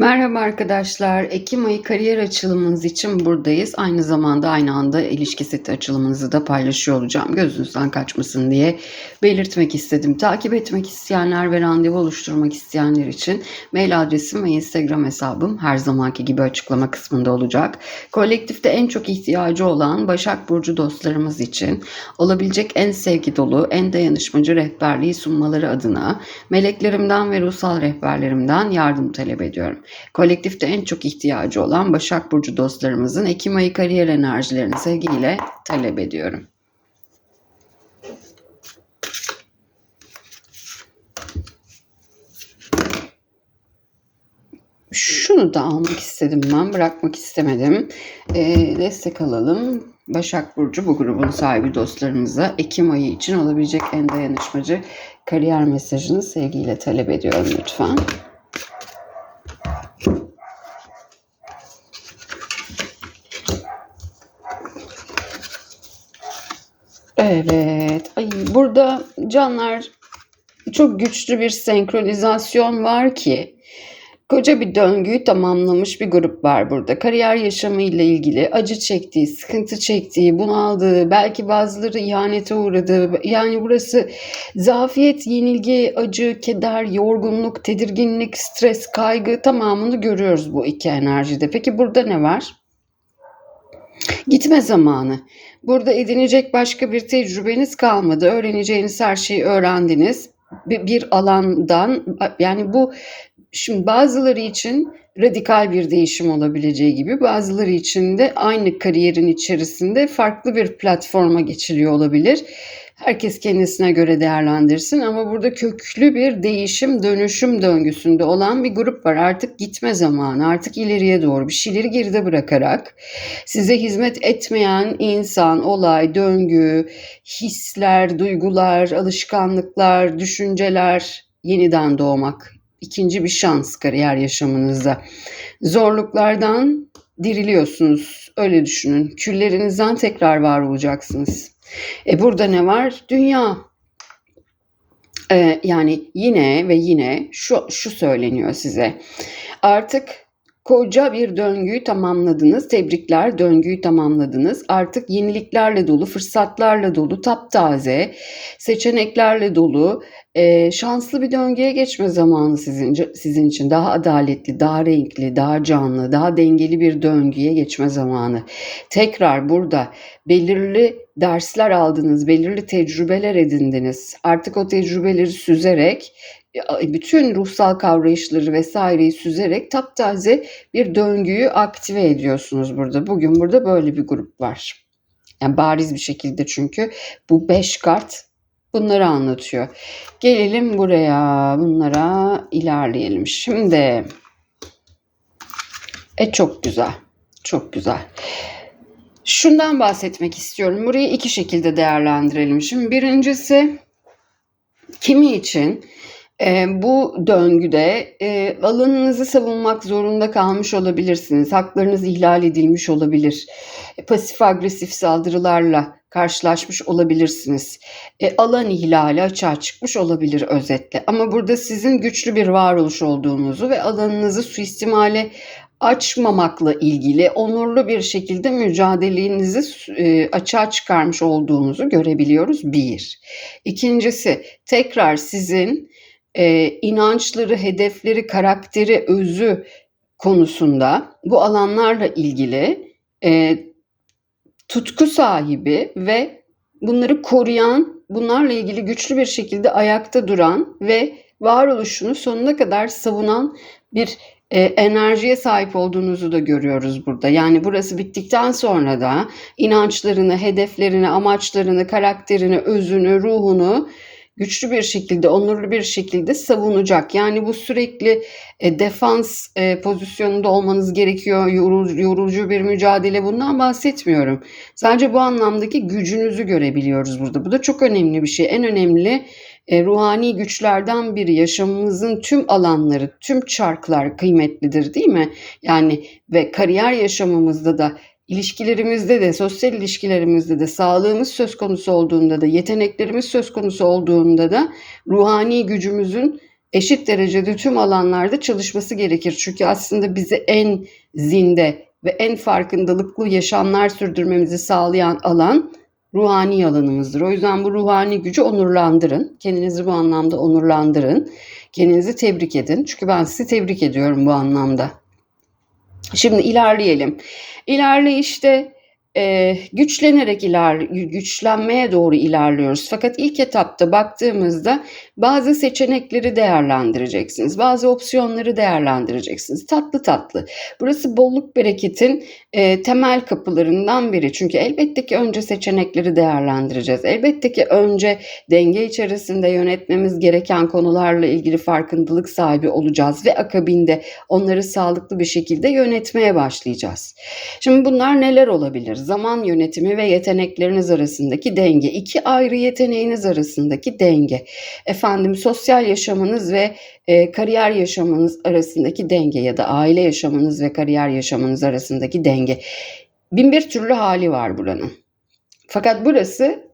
Merhaba arkadaşlar. Ekim ayı kariyer açılımınız için buradayız. Aynı zamanda aynı anda ilişki seti açılımınızı da paylaşıyor olacağım. Gözünüzden kaçmasın diye belirtmek istedim. Takip etmek isteyenler ve randevu oluşturmak isteyenler için mail adresim ve Instagram hesabım her zamanki gibi açıklama kısmında olacak. Kolektifte en çok ihtiyacı olan Başak Burcu dostlarımız için olabilecek en sevgi dolu, en dayanışmacı rehberliği sunmaları adına meleklerimden ve ruhsal rehberlerimden yardım talep ediyorum. Kolektifte en çok ihtiyacı olan Başak Burcu dostlarımızın Ekim ayı kariyer enerjilerini sevgiyle talep ediyorum. Şunu da almak istedim ben, bırakmak istemedim. Ee, destek alalım. Başak Burcu bu grubun sahibi dostlarımıza Ekim ayı için olabilecek en dayanışmacı kariyer mesajını sevgiyle talep ediyorum lütfen. Evet. Ay, burada canlar çok güçlü bir senkronizasyon var ki koca bir döngüyü tamamlamış bir grup var burada. Kariyer yaşamı ile ilgili acı çektiği, sıkıntı çektiği, bunaldığı, belki bazıları ihanete uğradığı, yani burası zafiyet, yenilgi, acı, keder, yorgunluk, tedirginlik, stres, kaygı tamamını görüyoruz bu iki enerjide. Peki burada ne var? Gitme zamanı. Burada edinecek başka bir tecrübeniz kalmadı. Öğreneceğiniz her şeyi öğrendiniz. Bir, bir alandan yani bu şimdi bazıları için radikal bir değişim olabileceği gibi bazıları için de aynı kariyerin içerisinde farklı bir platforma geçiliyor olabilir. Herkes kendisine göre değerlendirsin ama burada köklü bir değişim dönüşüm döngüsünde olan bir grup var. Artık gitme zamanı, artık ileriye doğru bir şeyleri geride bırakarak size hizmet etmeyen insan, olay, döngü, hisler, duygular, alışkanlıklar, düşünceler yeniden doğmak. İkinci bir şans kariyer yaşamınızda. Zorluklardan diriliyorsunuz. Öyle düşünün. Küllerinizden tekrar var olacaksınız. E burada ne var? Dünya. E, yani yine ve yine şu, şu söyleniyor size. Artık koca bir döngüyü tamamladınız. Tebrikler döngüyü tamamladınız. Artık yeniliklerle dolu, fırsatlarla dolu, taptaze, seçeneklerle dolu, e, şanslı bir döngüye geçme zamanı sizin, sizin için. Daha adaletli, daha renkli, daha canlı, daha dengeli bir döngüye geçme zamanı. Tekrar burada belirli dersler aldınız, belirli tecrübeler edindiniz. Artık o tecrübeleri süzerek bütün ruhsal kavrayışları vesaireyi süzerek taptaze bir döngüyü aktive ediyorsunuz burada. Bugün burada böyle bir grup var. Yani bariz bir şekilde çünkü bu beş kart bunları anlatıyor. Gelelim buraya. Bunlara ilerleyelim. Şimdi e çok güzel. Çok güzel. Şundan bahsetmek istiyorum. Burayı iki şekilde değerlendirelim. Şimdi birincisi kimi için e, bu döngüde e, alanınızı savunmak zorunda kalmış olabilirsiniz. Haklarınız ihlal edilmiş olabilir. E, pasif agresif saldırılarla karşılaşmış olabilirsiniz. E, alan ihlali açığa çıkmış olabilir özetle. Ama burada sizin güçlü bir varoluş olduğunuzu ve alanınızı suistimale açmamakla ilgili onurlu bir şekilde mücadelenizi e, açığa çıkarmış olduğunuzu görebiliyoruz. Bir. İkincisi tekrar sizin e, inançları, hedefleri, karakteri, özü konusunda bu alanlarla ilgili e, tutku sahibi ve bunları koruyan, bunlarla ilgili güçlü bir şekilde ayakta duran ve varoluşunu sonuna kadar savunan bir e, enerjiye sahip olduğunuzu da görüyoruz burada. Yani burası bittikten sonra da inançlarını, hedeflerini, amaçlarını, karakterini, özünü, ruhunu güçlü bir şekilde, onurlu bir şekilde savunacak. Yani bu sürekli e, defans e, pozisyonunda olmanız gerekiyor. Yorucu, yorucu bir mücadele bundan bahsetmiyorum. Sadece bu anlamdaki gücünüzü görebiliyoruz burada. Bu da çok önemli bir şey. En önemli e, ruhani güçlerden biri. Yaşamımızın tüm alanları, tüm çarklar kıymetlidir değil mi? Yani ve kariyer yaşamımızda da İlişkilerimizde de, sosyal ilişkilerimizde de, sağlığımız söz konusu olduğunda da, yeteneklerimiz söz konusu olduğunda da ruhani gücümüzün eşit derecede tüm alanlarda çalışması gerekir. Çünkü aslında bizi en zinde ve en farkındalıklı yaşamlar sürdürmemizi sağlayan alan ruhani alanımızdır. O yüzden bu ruhani gücü onurlandırın. Kendinizi bu anlamda onurlandırın. Kendinizi tebrik edin. Çünkü ben sizi tebrik ediyorum bu anlamda. Şimdi ilerleyelim. İlerleyişte e, güçlenerek iler, güçlenmeye doğru ilerliyoruz. Fakat ilk etapta baktığımızda bazı seçenekleri değerlendireceksiniz. Bazı opsiyonları değerlendireceksiniz. Tatlı tatlı. Burası bolluk bereketin e, temel kapılarından biri. Çünkü elbette ki önce seçenekleri değerlendireceğiz. Elbette ki önce denge içerisinde yönetmemiz gereken konularla ilgili farkındalık sahibi olacağız ve akabinde onları sağlıklı bir şekilde yönetmeye başlayacağız. Şimdi bunlar neler olabilir? Zaman yönetimi ve yetenekleriniz arasındaki denge. iki ayrı yeteneğiniz arasındaki denge. Efendim sosyal yaşamınız ve e, kariyer yaşamınız arasındaki denge ya da aile yaşamınız ve kariyer yaşamınız arasındaki denge. Bin bir türlü hali var buranın. Fakat burası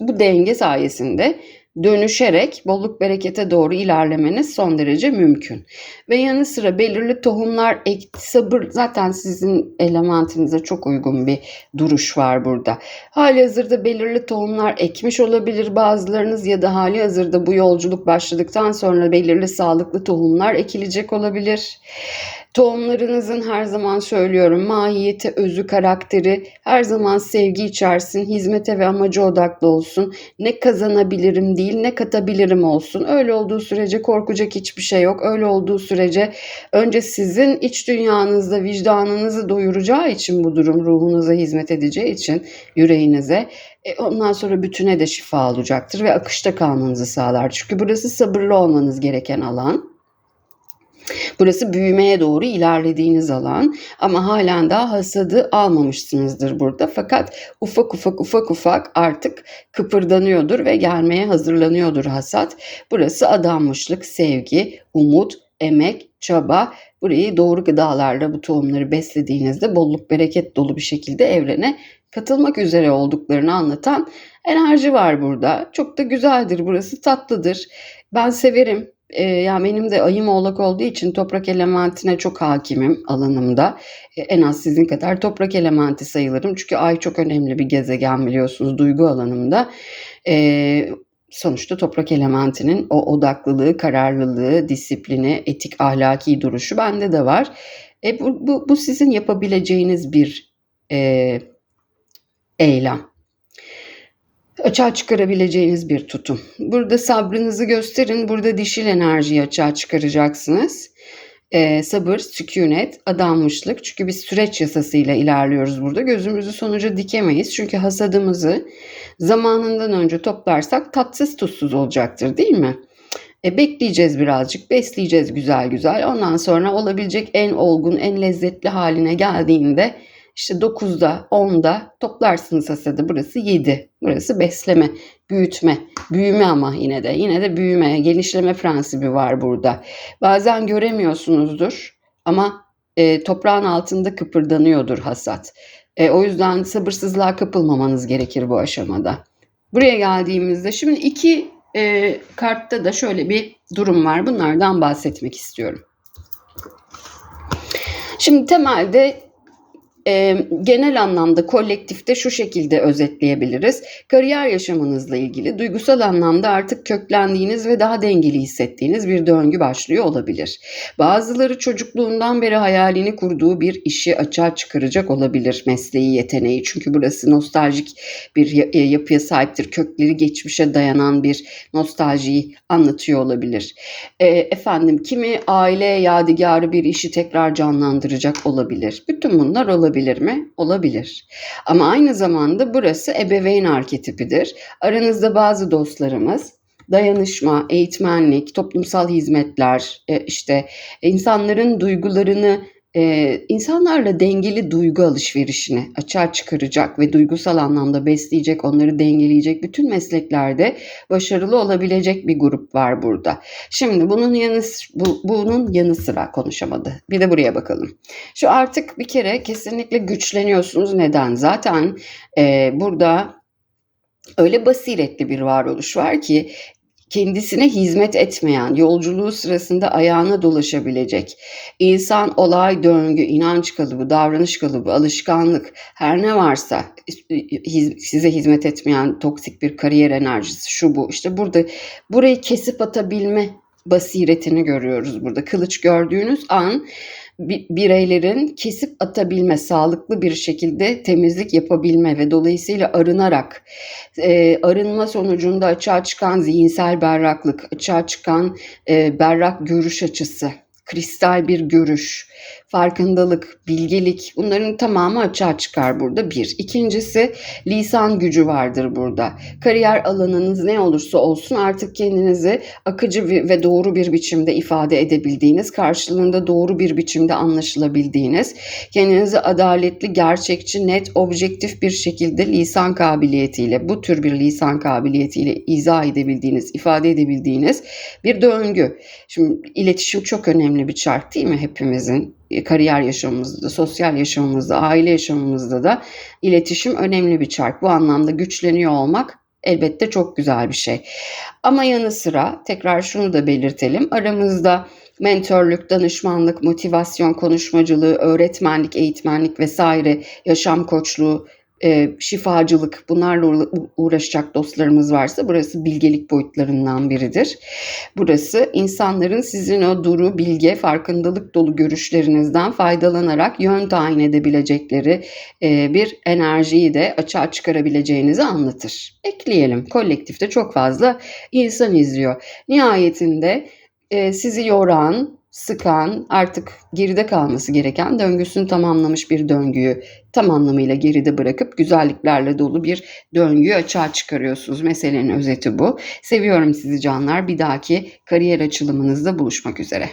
bu denge sayesinde dönüşerek bolluk berekete doğru ilerlemeniz son derece mümkün. Ve yanı sıra belirli tohumlar ek, sabır zaten sizin elementinize çok uygun bir duruş var burada. Hali hazırda belirli tohumlar ekmiş olabilir bazılarınız ya da hali hazırda bu yolculuk başladıktan sonra belirli sağlıklı tohumlar ekilecek olabilir. Tohumlarınızın her zaman söylüyorum mahiyeti, özü, karakteri her zaman sevgi içersin, hizmete ve amaca odaklı olsun. Ne kazanabilirim değil, ne katabilirim olsun. Öyle olduğu sürece korkacak hiçbir şey yok. Öyle olduğu sürece önce sizin iç dünyanızda vicdanınızı doyuracağı için bu durum ruhunuza hizmet edeceği için yüreğinize e, ondan sonra bütüne de şifa olacaktır ve akışta kalmanızı sağlar. Çünkü burası sabırlı olmanız gereken alan. Burası büyümeye doğru ilerlediğiniz alan ama halen daha hasadı almamışsınızdır burada. Fakat ufak ufak ufak ufak artık kıpırdanıyordur ve gelmeye hazırlanıyordur hasat. Burası adanmışlık, sevgi, umut, emek, çaba. Burayı doğru gıdalarla bu tohumları beslediğinizde bolluk bereket dolu bir şekilde evrene katılmak üzere olduklarını anlatan enerji var burada. Çok da güzeldir burası, tatlıdır. Ben severim. Ee, yani benim de ayım oğlak olduğu için toprak elementine çok hakimim alanımda. Ee, en az sizin kadar toprak elementi sayılırım. Çünkü ay çok önemli bir gezegen biliyorsunuz duygu alanımda. Ee, sonuçta toprak elementinin o odaklılığı, kararlılığı, disiplini, etik, ahlaki duruşu bende de var. E, bu, bu, bu sizin yapabileceğiniz bir e, eylem açığa çıkarabileceğiniz bir tutum. Burada sabrınızı gösterin. Burada dişil enerjiyi açığa çıkaracaksınız. Ee, sabır, sükunet, adanmışlık. Çünkü biz süreç yasasıyla ilerliyoruz burada. Gözümüzü sonuca dikemeyiz. Çünkü hasadımızı zamanından önce toplarsak tatsız tuzsuz olacaktır değil mi? E, bekleyeceğiz birazcık, besleyeceğiz güzel güzel. Ondan sonra olabilecek en olgun, en lezzetli haline geldiğinde işte 9'da 10'da toplarsınız hasadı. Burası 7. Burası besleme, büyütme, büyüme ama yine de yine de büyüme, genişleme prensibi var burada. Bazen göremiyorsunuzdur ama e, toprağın altında kıpırdanıyordur hasat. E, o yüzden sabırsızlığa kapılmamanız gerekir bu aşamada. Buraya geldiğimizde şimdi iki e, kartta da şöyle bir durum var. Bunlardan bahsetmek istiyorum. Şimdi temelde e, genel anlamda kolektifte şu şekilde özetleyebiliriz. Kariyer yaşamınızla ilgili duygusal anlamda artık köklendiğiniz ve daha dengeli hissettiğiniz bir döngü başlıyor olabilir. Bazıları çocukluğundan beri hayalini kurduğu bir işi açığa çıkaracak olabilir mesleği yeteneği. Çünkü burası nostaljik bir yapıya sahiptir. Kökleri geçmişe dayanan bir nostaljiyi anlatıyor olabilir. E, efendim kimi aile yadigarı bir işi tekrar canlandıracak olabilir. Bütün bunlar olabilir olabilir mi? Olabilir. Ama aynı zamanda burası ebeveyn arketipidir. Aranızda bazı dostlarımız dayanışma, eğitmenlik, toplumsal hizmetler, e, işte insanların duygularını e, insanlarla dengeli duygu alışverişini açığa çıkaracak ve duygusal anlamda besleyecek, onları dengeleyecek bütün mesleklerde başarılı olabilecek bir grup var burada. Şimdi bunun yanı bu, bunun yanı sıra konuşamadı. Bir de buraya bakalım. Şu artık bir kere kesinlikle güçleniyorsunuz. Neden? Zaten e, burada öyle basiretli bir varoluş var ki kendisine hizmet etmeyen, yolculuğu sırasında ayağına dolaşabilecek, insan, olay, döngü, inanç kalıbı, davranış kalıbı, alışkanlık, her ne varsa size hizmet etmeyen toksik bir kariyer enerjisi, şu bu. işte burada burayı kesip atabilme basiretini görüyoruz burada. Kılıç gördüğünüz an bireylerin kesip atabilme, sağlıklı bir şekilde temizlik yapabilme ve dolayısıyla arınarak e, arınma sonucunda açığa çıkan zihinsel berraklık, açığa çıkan e, berrak görüş açısı, kristal bir görüş, farkındalık, bilgelik bunların tamamı açığa çıkar burada bir. İkincisi lisan gücü vardır burada. Kariyer alanınız ne olursa olsun artık kendinizi akıcı ve doğru bir biçimde ifade edebildiğiniz, karşılığında doğru bir biçimde anlaşılabildiğiniz, kendinizi adaletli, gerçekçi, net, objektif bir şekilde lisan kabiliyetiyle, bu tür bir lisan kabiliyetiyle izah edebildiğiniz, ifade edebildiğiniz bir döngü. Şimdi iletişim çok önemli bir çark değil mi hepimizin? E, Kariyer yaşamımızda, sosyal yaşamımızda, aile yaşamımızda da iletişim önemli bir çark. Bu anlamda güçleniyor olmak elbette çok güzel bir şey. Ama yanı sıra tekrar şunu da belirtelim. Aramızda mentörlük, danışmanlık, motivasyon, konuşmacılığı, öğretmenlik, eğitmenlik vesaire, yaşam koçluğu, e, şifacılık bunlarla uğra- uğraşacak dostlarımız varsa burası bilgelik boyutlarından biridir. Burası insanların sizin o duru, bilge, farkındalık dolu görüşlerinizden faydalanarak yön tayin edebilecekleri e, bir enerjiyi de açığa çıkarabileceğinizi anlatır. Ekleyelim. Kolektifte çok fazla insan izliyor. Nihayetinde e, sizi yoran, sıkan, artık geride kalması gereken döngüsünü tamamlamış bir döngüyü tam anlamıyla geride bırakıp güzelliklerle dolu bir döngüyü açığa çıkarıyorsunuz. Meselenin özeti bu. Seviyorum sizi canlar. Bir dahaki kariyer açılımınızda buluşmak üzere.